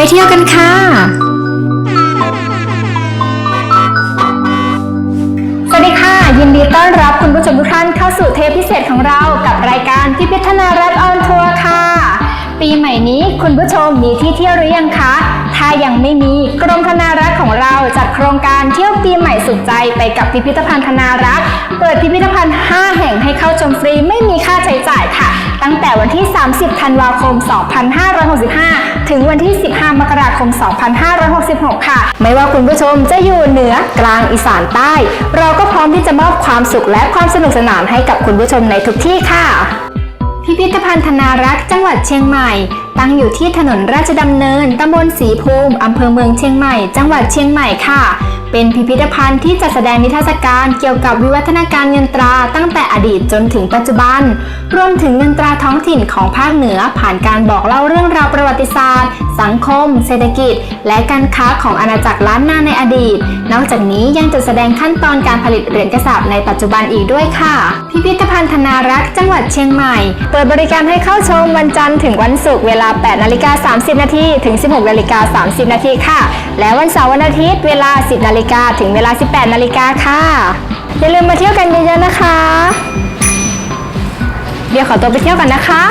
ไปเที่ยวกันค่ะสวัสดีค่ะ ยินดีต้อนรับคุณผู้ชมทุกท่านเข้าสู่เทปพิเศษของเรากับรายการพิพิธนารัฐออนทัวร์ค่ะ ปีใหม่นี้คุณผู้ชมมีที่เที่ยวหรือยังคะถ้ายังไม่มีกรมธนารักษ์ของเราจัดโครงการเที่ยวปีใหม่สุขใจไปกับพิพิธภัณฑ์ธนารักษ์เปิดพิพิธภัณฑ์ 5 แห่งให้เข้าชมฟรีไม่ แต่วันที่ 30 ธันวาคม 2565 ถึงวันที่ 15 มกราคม 2566 ค่ะ ไม่ว่าคุณผู้ชมจะอยู่เหนือกลางอีสานใต้ เราก็พร้อมที่จะมอบความสุขและความสนุกสนานให้กับคุณผู้ชมในทุกที่ค่ะ พิพิธภัณฑ์ธนารักษ์จังหวัดเชียงใหม่ตั้งอยู่ที่ถนนราชดำเนิน ตำบลศรีภูมิ อำเภอเมืองเชียงใหม่ จังหวัดเชียงใหม่ค่ะ เป็นพิพิธภัณฑ์ที่จัดแสดงนิทรรศการเกี่ยวกับวิวัฒนาการเงินตราตั้งแต่อดีตจนถึงปัจจุบัน รวมถึงเงินตราท้องถิ่นของภาคเหนือผ่านการบอกเล่าเรื่องราวประวัติศาสตร์ สังคม เศรษฐกิจ และการค้าของอาณาจักรล้านนาในอดีต นอกจากนี้ยังจัดแสดงขั้นตอนการผลิตเหรียญกระสาบในปัจจุบันอีกด้วยค่ะ พิพิธภัณฑ์ธนารักษ์จังหวัดเชียงใหม่ เปิดบริการให้เข้าชมวันจันทร์ถึงวันศุกร์เวลา 8 นาฬิกา 30 นาทีถึง 16 นาฬิกา 30 นาทีค่ะ และวันเสาร์วันอาทิตย์เวลา 10 นาฬิกาถึงเวลา 18 นาฬิกาค่ะอย่าลืมมาเที่ยวกันเยอะๆนะคะ เดี๋ยวขอตัวไปเที่ยวกันนะคะ